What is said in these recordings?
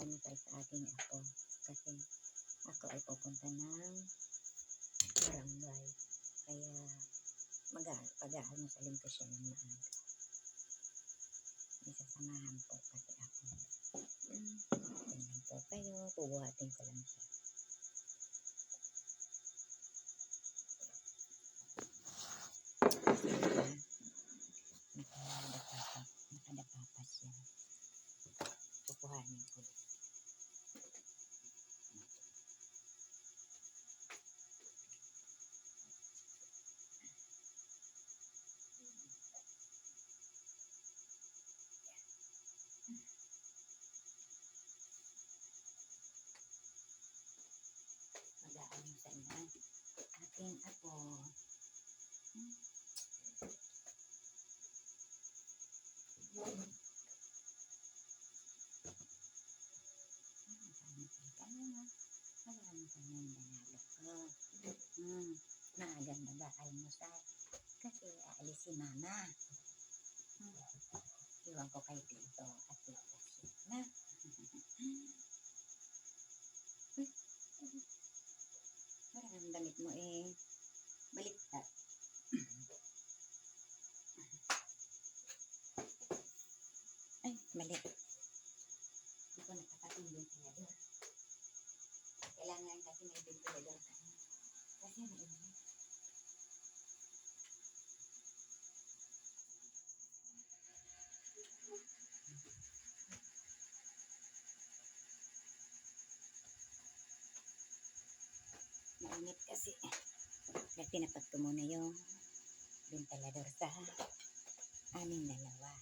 mag-aalmusal sa aking apo. Kasi ako ay pupunta ng barangay. Kaya mag pag-aalmusalin ko siya ng maaga. May sasamahan po kasi ako. Hmm, tingnan po kayo. Pubuhatin ko lang siya. Diba? Nakadapa pa. Nakadapa pa siya. Pupuhanin ko lang. Mag-aalmusal na aking apo. Hmm. Mag-aalmusal ka na na. Mag-aalmusal na yung dalaga ko. Hmm. Maagang mag-aalmusal. Kasi aalis si mama. Hmm. Iwan ko kay Tito at Tita siya na. Parang ang damit mo eh. Baliktad. Ay, mali. Hindi ko nakatating yung ventilador. Kailangan kasi may ventilador ka. Kasi mainit. Mainit kasi. Kaya tinapat ko muna yung ventilador sa aming dalawa.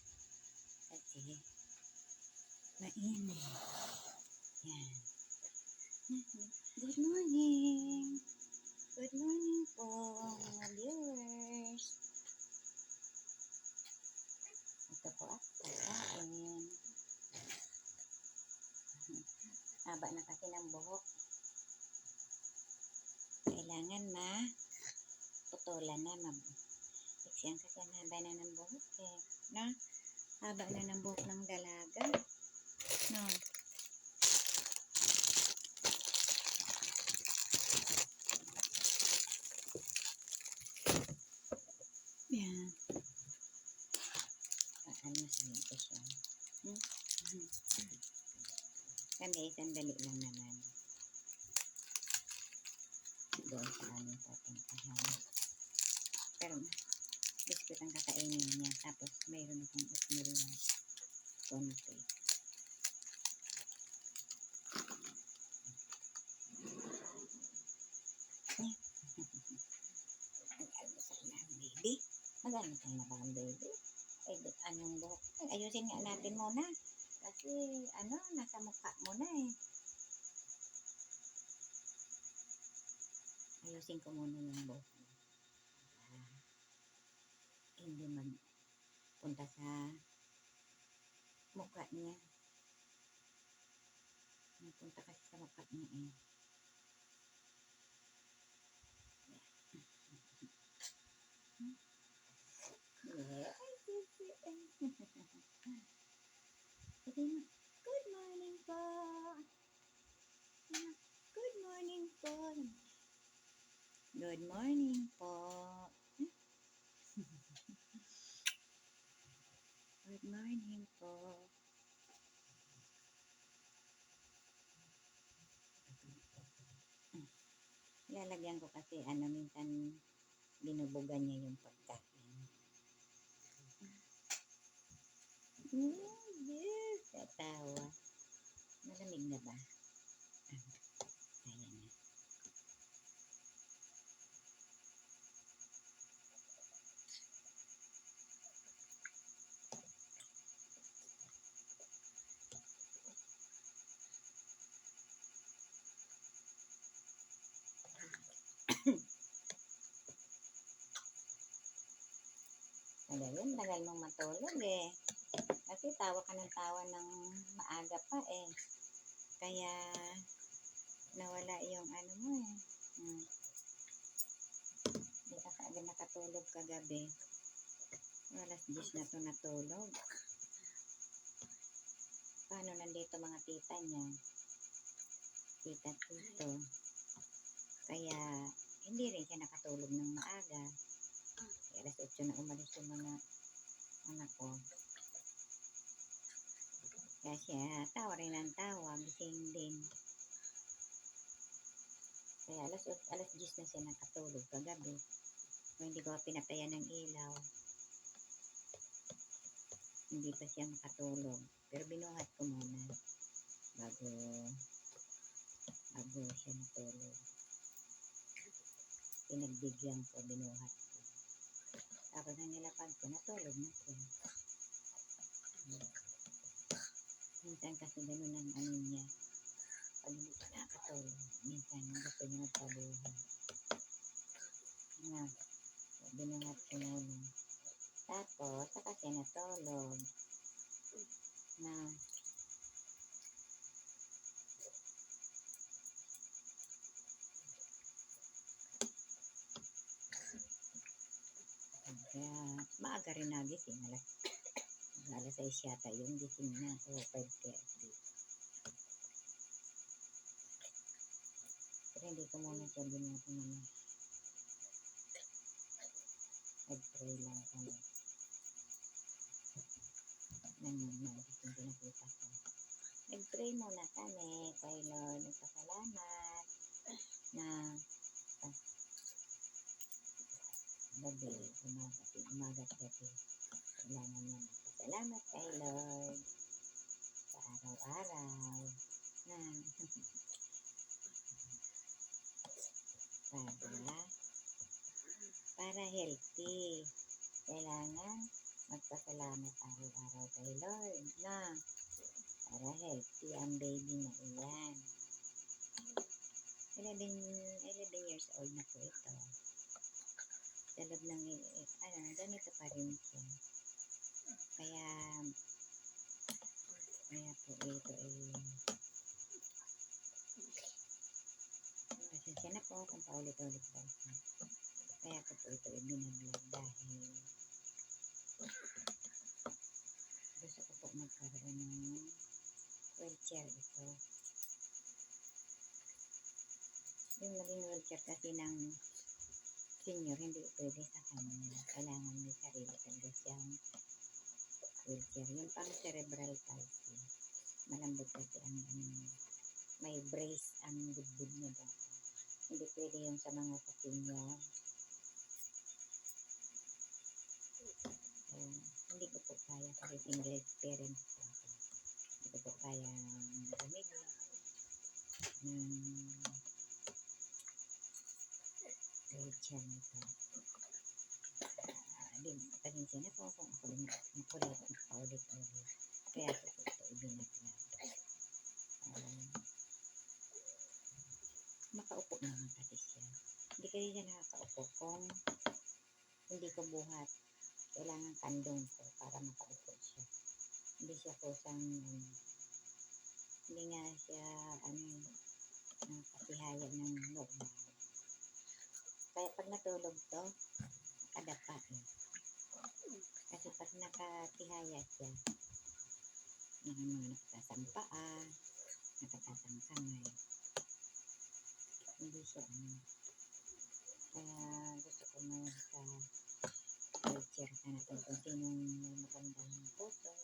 Kasi mainit. Yan. Good morning. Good morning po mga viewers. Ito po ako kakain. Haba na kasi ng buhok. Kailangan ma putulan na mab Iksyan kasi ang haba na ng buhok eh. Na? Haba na ng buhok ng dalaga. No. Yan. Paano sabihin ko siya? Hmm? Kami, sandali lang naman. Doon sa aming papuntahan. Pero, biskuit ang kakainin niya. Tapos, mayroon akong oatmeal na konti. Mag-almusal na ang baby. Mag-almusal na ba ang baby? Ay, anong buhok? Ay, ayusin nga natin muna. Kasi, ano, nasa mukha mo na eh. Ayusin ko muna yung buhok mo. Para hindi magpunta sa mukha niya. Magpunta kasi sa mukha niya eh. Mo, Good morning po. Good morning po. Good morning po. Good morning po. Lalagyan ko kasi ano minsan binubugan niya yung pagkain. Mm, yes, tatawa. Malamig na ba? Ah, Ayan na. Tagal mong matulog eh. Kasi tawa ka ng tawa ng maaga pa eh. Kaya nawala yung ano mo eh. Hmm. Hindi ka kaagad nakatulog kagabi. Alas 10 na to natulog. Paano na nandito mga tita niya. Tita tito. Kaya, hindi rin siya nakatulog ng maaga. Alas 8 na umalis yung mga anak ko. Kaya siya, tawa rin ng tawa, gising din. Kaya alas, alas 10 na siya nakatulog kagabi. Kung hindi ko pinatayan ng ilaw, hindi pa siya makatulog. Pero binuhat ko muna bago bago siya natulog. Pinagbigyan ko, binuhat ko. Tapos nang nilapag ko, natulog na. Hmm. Minsan kasi ganun ang ano niya. Pag hindi pa nakatulog, minsan gusto niya magpabuhay. Na, binuhat ko muna. Tapos, saka siya natulog. Na, kaya maaga rin nagising. Alas, alas 6 yata yung gising na. O, 5.30. Pero hindi ko muna siya binuhat naman. Nag-pray lang kami. Nang nagising pinakita ko. Nag-pray muna kami kay Lord. Nagpasalamat na ah, gabi, umaga, umaga at gabi. Kailangan niya magpasalamat kay Lord sa araw-araw na para para healthy. Kailangan magpasalamat araw-araw kay Lord na para healthy ang baby na iyan. 11, 11 years old na po ito. Sa loob ng, eh, ano, ganito pa rin siya. Kaya, kaya po ito eh, pasensya na po kung paulit-ulit po ito. Kaya ko po ito ibinablog dahil gusto ko po magkaroon ng wheelchair ito. Yung maging wheelchair kasi ng senior, hindi pwede sa kanya. Kailangan may sarili talaga siyang wheelchair. Yung pang cerebral palsy, malambot kasi ang ano, niya. may brace ang dibdib niya dapat. Hindi pwede yung sa mga sa senior. Kaya, hindi ko po kaya kasi single parent po ako. Hindi ko po kaya ng wheelchair nito. Ah, di, pasensya na po kung ako din makulit, paulit-ulit. Kaya ko po ito ibinaglag. Ah, makaupo naman kasi siya. Hindi kasi siya nakakaupo kung hindi ko buhat. Kailangan kandong ko para makaupo siya. Hindi siya kusang, um, hindi nga siya, ano, nakatihaya ng normal. Kaya pag natulog to, nakadapa eh. Kasi pag nakatihaya siya, mga mga nakatasang paa, nakatasang kamay, hindi siya ano. Kaya gusto ko ngayon sa wheelchair na natin kung sinong may magandang puso.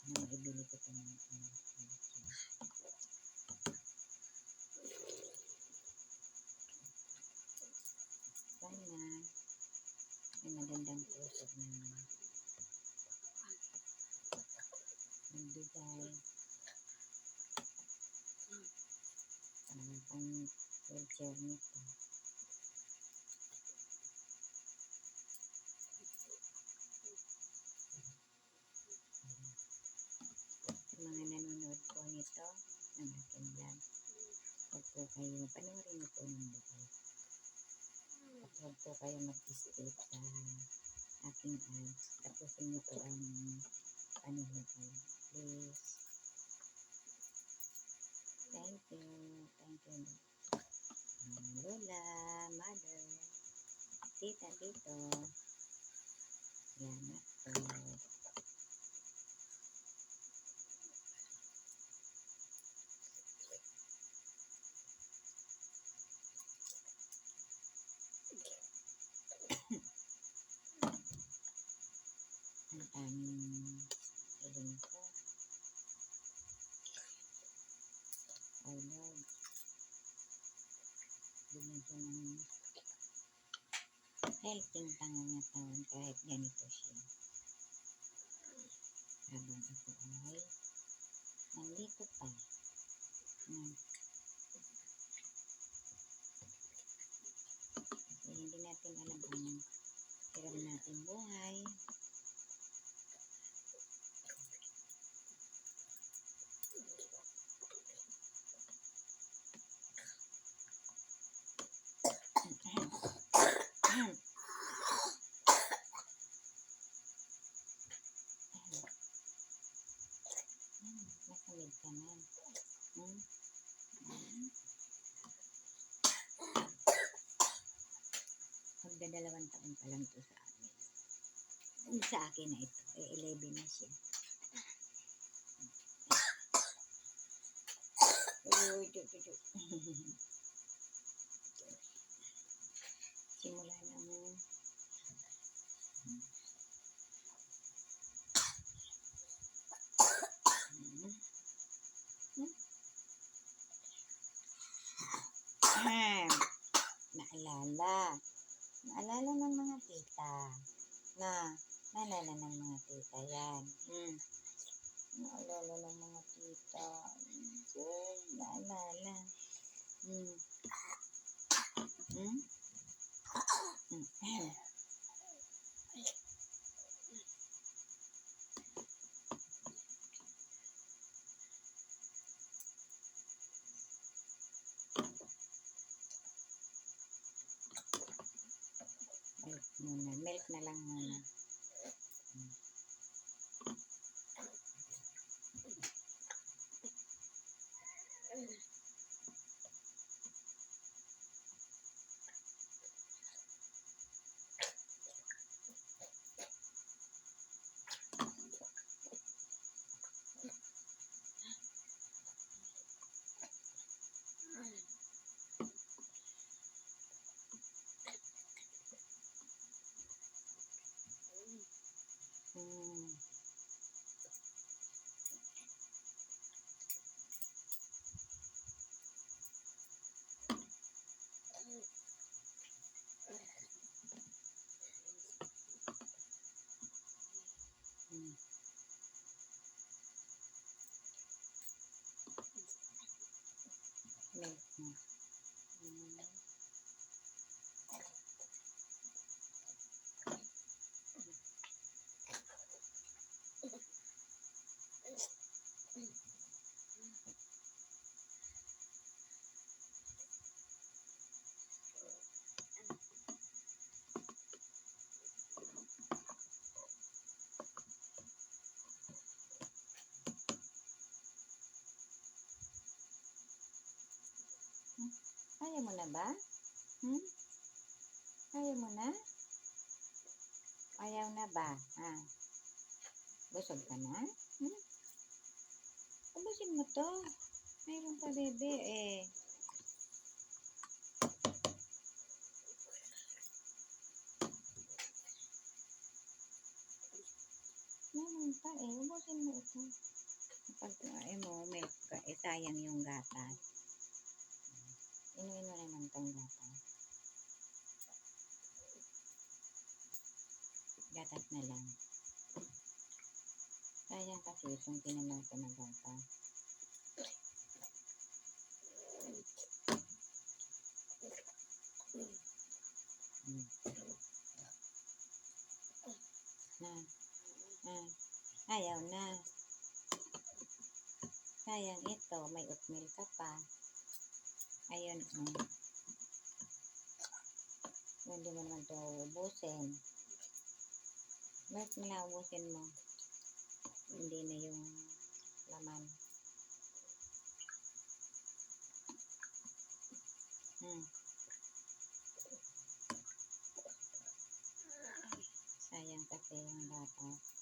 Ano maibili ko ito ng ano, wheelchair. Sana may puso na magbigay para pang wheelchair nito. Mga nanonood po nito ng aking vlog, huwag po kayo, panoorin niyo po ng buhay. Huwag po kayo mag-skip sa aking ads. Tapusin niyo po ang panonood ko. Please. Thank you. Thank you. Ah, Lola, mother, tita, tito. Salamat po. tanging hiling ko. Oh Lord. Bigyan ko ng healthy pangangatawan kahit ganito siya. Habang ako ay nandito pa. Na, kasi hindi natin alam ang hiram natin buhay. Hmm, Nakamid ka na. Hmm? Hmm. Magdadalawang taon pa lang to sa amin. Yung Sa akin na ito, eh, 11 na siya. Uy, tut, tut, tut. Simula ng Hmm. Ahem. Naalala. Naalala ng mga tita. Na, naalala ng mga tita yan. Hmm. Naalala ng mga tita. Hmm, Naalala. Hmm. Hmm? Hmm. Yeah. Ayaw mo na ba? Hmm? Ayaw mo na? Ayaw na ba? Ha? Busog ka na? Hmm? Ubusin mo to. Mayroon pa bebe eh. Meron pa eh. Ubusin mo ito. Kapag ay mo, ka, eh sayang yung gatas. Inuin mo naman tong gatas. Gatas na lang. Sayang kasi itong tinanaw ko na gatas. Hmm. Na. Ah. Ayaw na. Sayang ito, may oatmeal ka pa. Ayun, um, hindi mo naman ito ubusin. Bakit mo na ubusin mo? Hindi na yung laman. Hmm. Sayang kasi yung bata.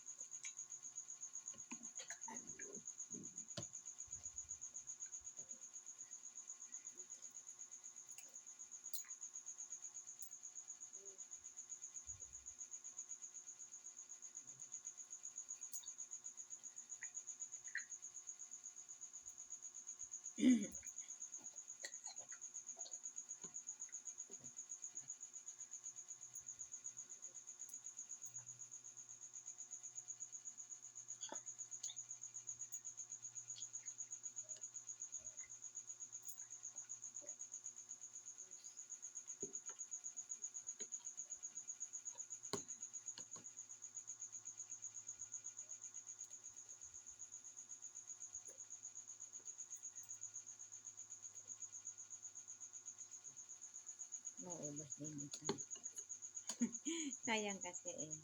Sayang kasi eh.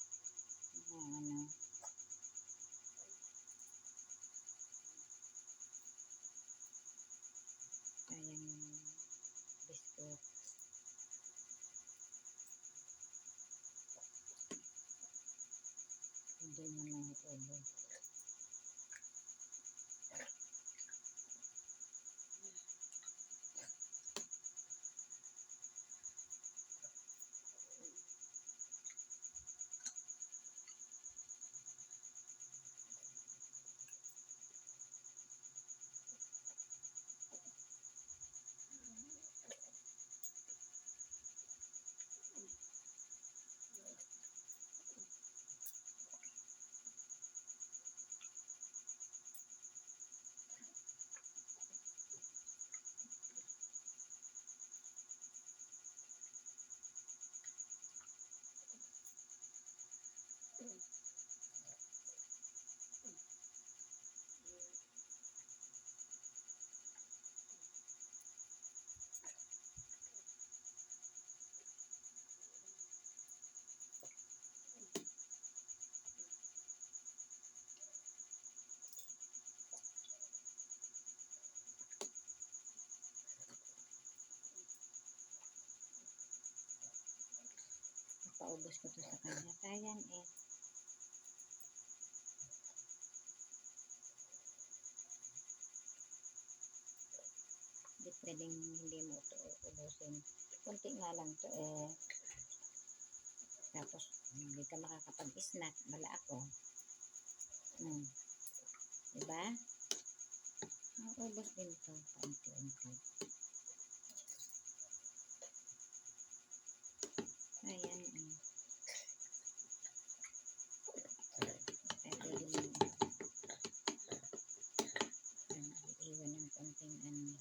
Na, ano. Sayang yung biscuit. Hindi mo na ubos. Paubos ko to sa kanya. Sayang eh. Hindi pwedeng hindi mo ito ubusin. Kunti nga lang to eh. Tapos, hindi ka makakapag-snack. Bala ako. Hmm. Diba? Maubos din to. Paunti-unti. Ayan. eh. Kaya pwede mo ano, iwan ng konting ano.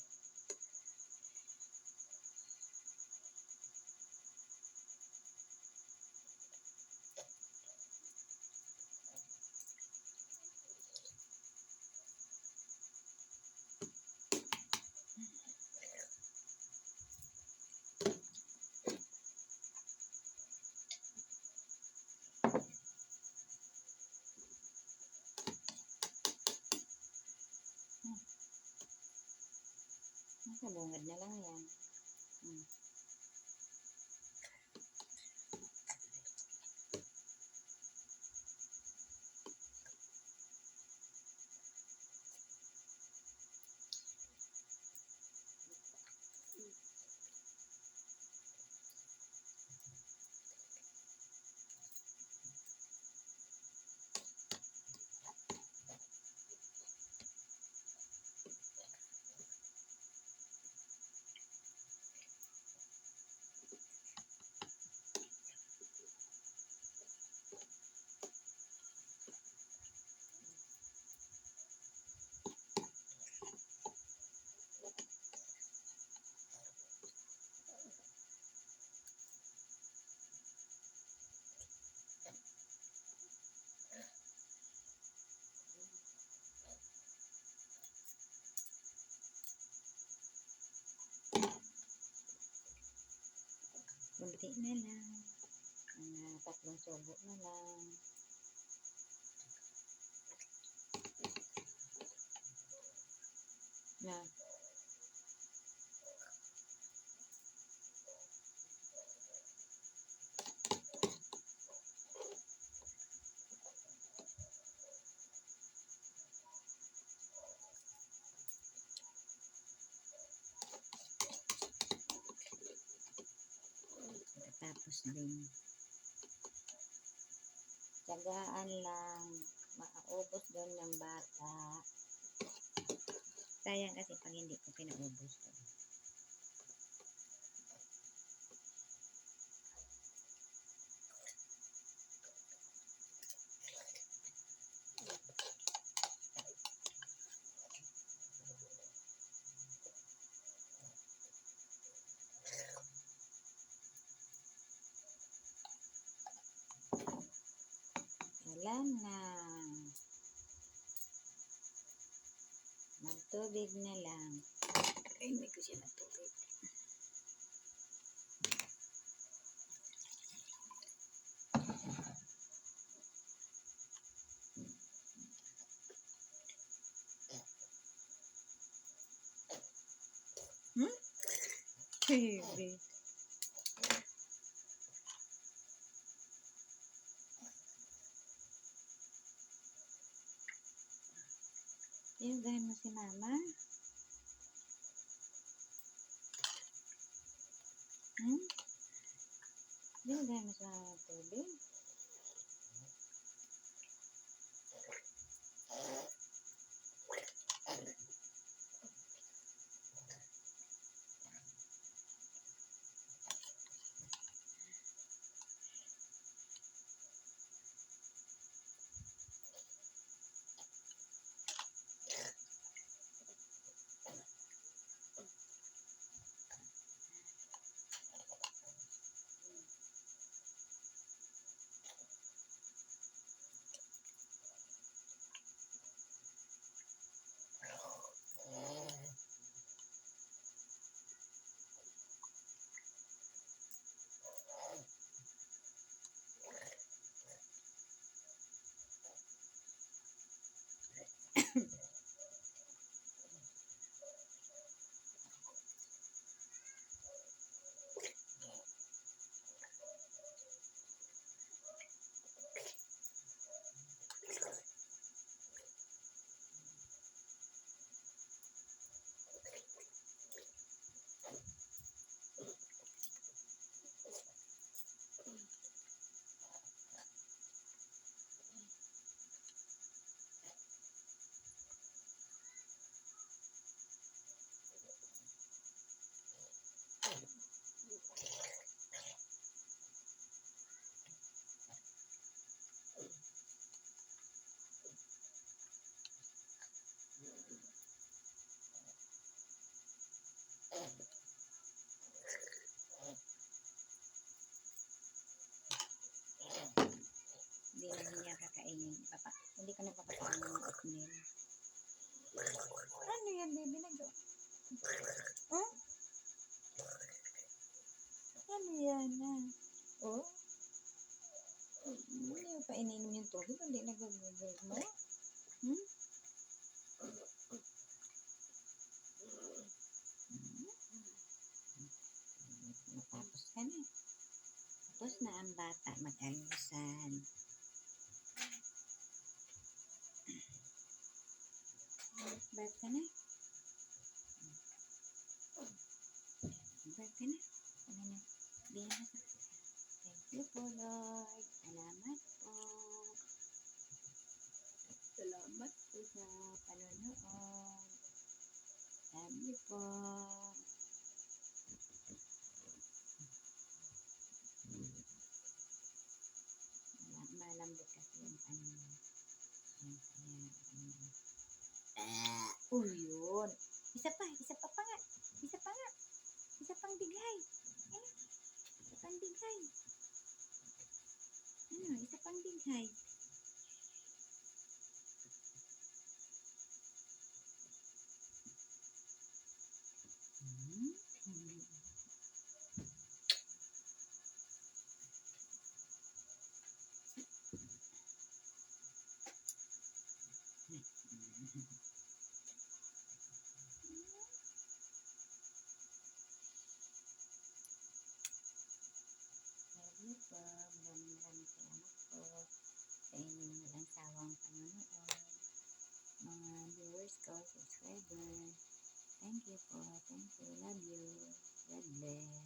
Nakabungad na lang yan. Kunti na lang. Mga tatlong subo na lang. Na. Tapos din. Tsagaan lang. Maubos doon ng bata. Sayang kasi pag hindi ko pinaubos to. Na. Magtubig na lang. May ko siya ng tubig. Baby. Ilagay mo si mama. Hmm? Ilagay mo sa tubig. Yan, baby? Nag Huh? Ano yan, ah? Oh? Hindi mo pa ininom yung tubig, hindi nagagagag mo. Hmm? Natapos ka na. Tapos na ang bata mag-almusal. Bad ka na. Bad ka na. Ano na? Bihin na sa. Thank you po, Lord. Salamat po. Salamat po sa panonood. Love you po. Mal- Malambot kasi yung ano niya. Yan, kaya, ano. Ah, oh, yun. Isa pa, isa pa Thank you po. Thank you. Love you. God bless.